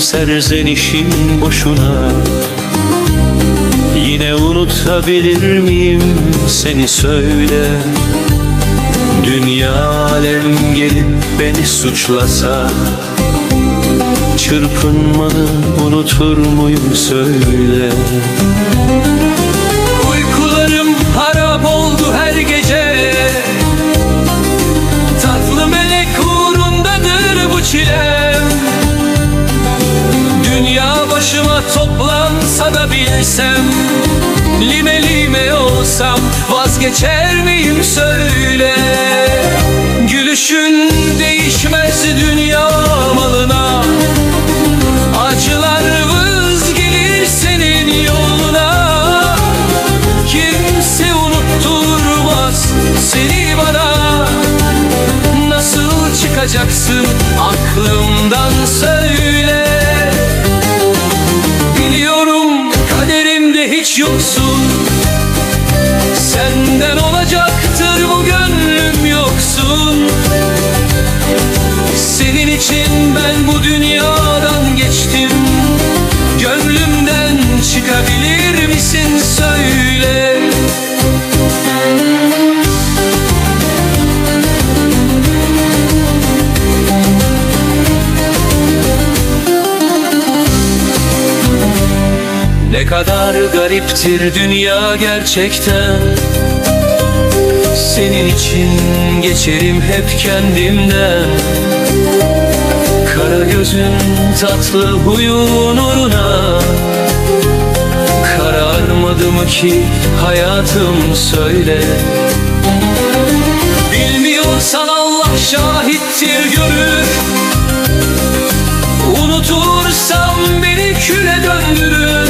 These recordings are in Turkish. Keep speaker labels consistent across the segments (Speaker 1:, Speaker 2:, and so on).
Speaker 1: serzenişin boşuna. Yine unutabilir miyim? Seni söyle. Dünya alem gelip beni suçlasa. Çırpınmanı unutur muyum? Söyle bilsem Lime lime olsam vazgeçer miyim söyle. Gülüşün değişmez dünya malına Acılar vız gelir senin yoluna. Kimse unutturmaz seni bana. Nasıl çıkacaksın aklımdan söyle yoksun kadar gariptir dünya gerçekten. Senin için geçerim hep kendimden. Kara gözün tatlı huyun uğruna. Kararmadı ki hayatım söyle. Bilmiyorsan Allah şahittir görür. Unutursam beni küle döndürür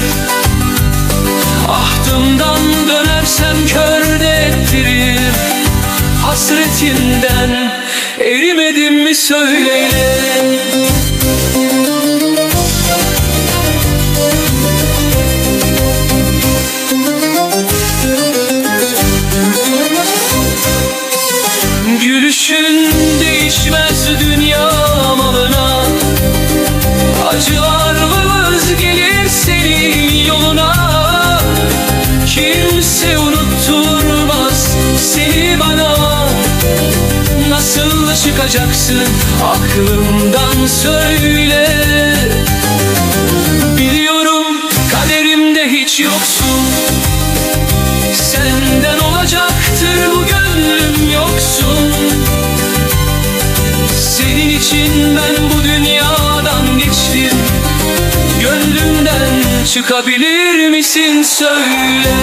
Speaker 1: Ahtımdan dönersem kör de Hasretinden erimedim mi söyleyle. Gülüşün değişmez dünya malına. Acılar Çıkacaksın aklımdan söyle. Biliyorum kaderimde hiç yoksun. Senden olacaktır bu gönlüm yoksun. Senin için ben bu dünyadan geçtim. Gönlümden çıkabilir misin söyle